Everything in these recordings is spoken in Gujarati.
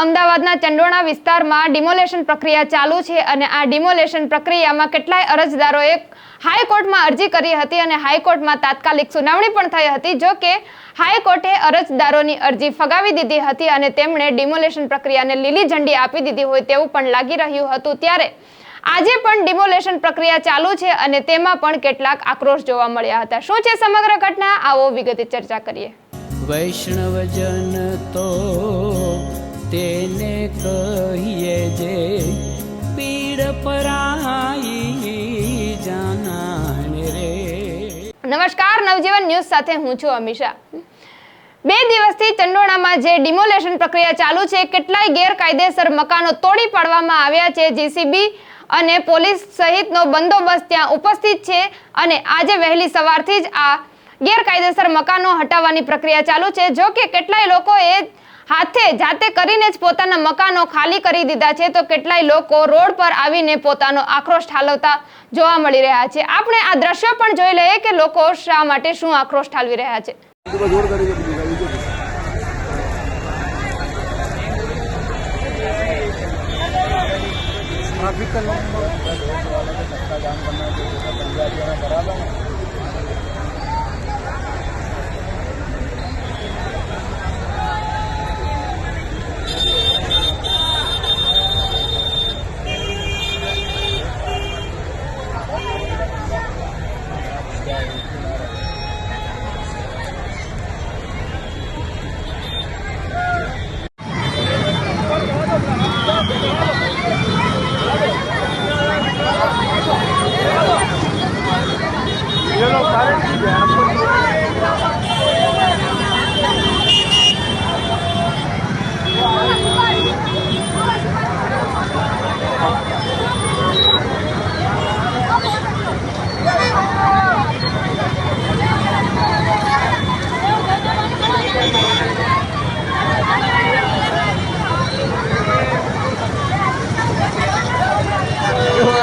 અમદાવાદના ચંડોણા વિસ્તારમાં ડિમોલેશન પ્રક્રિયા ચાલુ છે અને આ ડિમોલેશન પ્રક્રિયામાં કેટલાય અરજદારોએ હાઈકોર્ટમાં અરજી કરી હતી અને હાઈકોર્ટમાં તાત્કાલિક સુનાવણી પણ થઈ હતી, જો કે હાઈકોર્ટે અરજદારોની અરજી ફગાવી દીધી હતી અને તેમણે ડિમોલેશન પ્રક્રિયાને લીલી ઝંડી આપી દીધી હોય તેવું પણ લાગી રહ્યું હતું. ત્યારે આજે પણ ડિમોલેશન પ્રક્રિયા ચાલુ છે અને તેમાં પણ કેટલાક આક્રોશ જોવા મળ્યા હતા. શું છે સમગ્ર ઘટના? આવો વિગતે ચર્ચા કરીએ. વૈષ્ણવજન તો તેને કહીએ જે પીડ પરાઈ જાનાને રે. નમસ્કાર, નવજીવન ન્યૂઝ સાથે હું છું અમિશા બે દિવસથી ચંડોળામાં જે ડિમોલેશન પ્રક્રિયા ચાલુ છે, કેટલાય ગેરકાયદેસર મકાનો તોડી પાડવામાં આવ્યા છે. જીસીબી અને પોલીસ સહિતનો બંદોબસ્ત ત્યાં ઉપસ્થિત છે અને આજે વહેલી સવારથી જ આ ગેરકાયદેસર મકાનો હટાવવાની પ્રક્રિયા ચાલુ છે. જો કે કેટલાય લોકોએ હાથે જાતે કરીને જ પોતાના મકાનો ખાલી કરી દીધા છે. તો કેટલાય લોકો રોડ પર આવીને પોતાનો આક્રોશ ઠાલવતા જોવા મળી રહ્યા છે. આપણે આ દ્રશ્ય પણ જોઈ લઈએ કે લોકો શા માટે શું આક્રોશ ઠાલવી રહ્યા છે. Traffic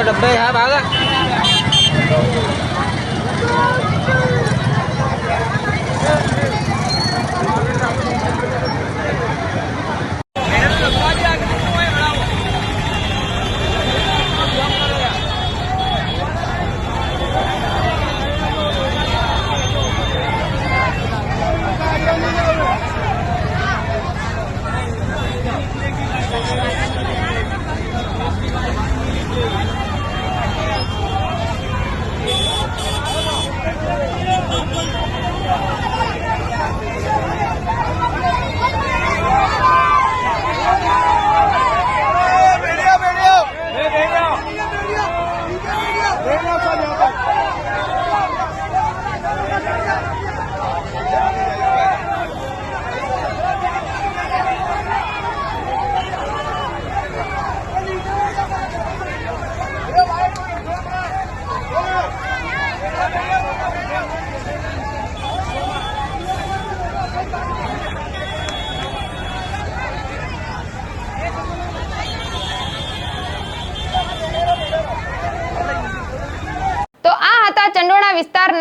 đập bê hả báo ạ.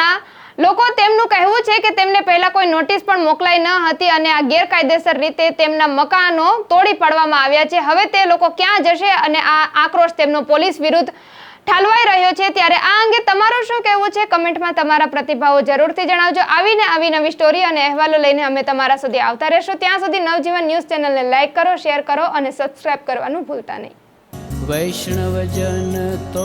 વિસ્તારના લોકો તેમનું કહેવું છે કે તેમને પહેલા કોઈ નોટિસ પણ મોકલાઈ ન હતી અને આ ગેરકાયદેસર રીતે તેમના મકાનો તોડી પાડવામાં આવ્યા છે. હવે તે લોકો ક્યાં જશે અને આ આક્રોશ તેમનો પોલીસ વિરુદ્ધ ઠાલવાઈ રહ્યો છે? ત્યારે આ અંગે તમારું શું કહેવું છે? કમેન્ટમાં તમારા પ્રતિભાવો જરૂરથી જણાવજો. આવીને આવી નવી સ્ટોરી અને અહેવાલો લઈને અમે તમારા સુધી આવતા રહેશું. ત્યાં સુધી નવજીવન ન્યૂઝ ચેનલને લાઈક કરો શેર કરો અને સબસ્ક્રાઇબ કરવાનું ભૂલતા નહીં. વૈષ્ણવજન તો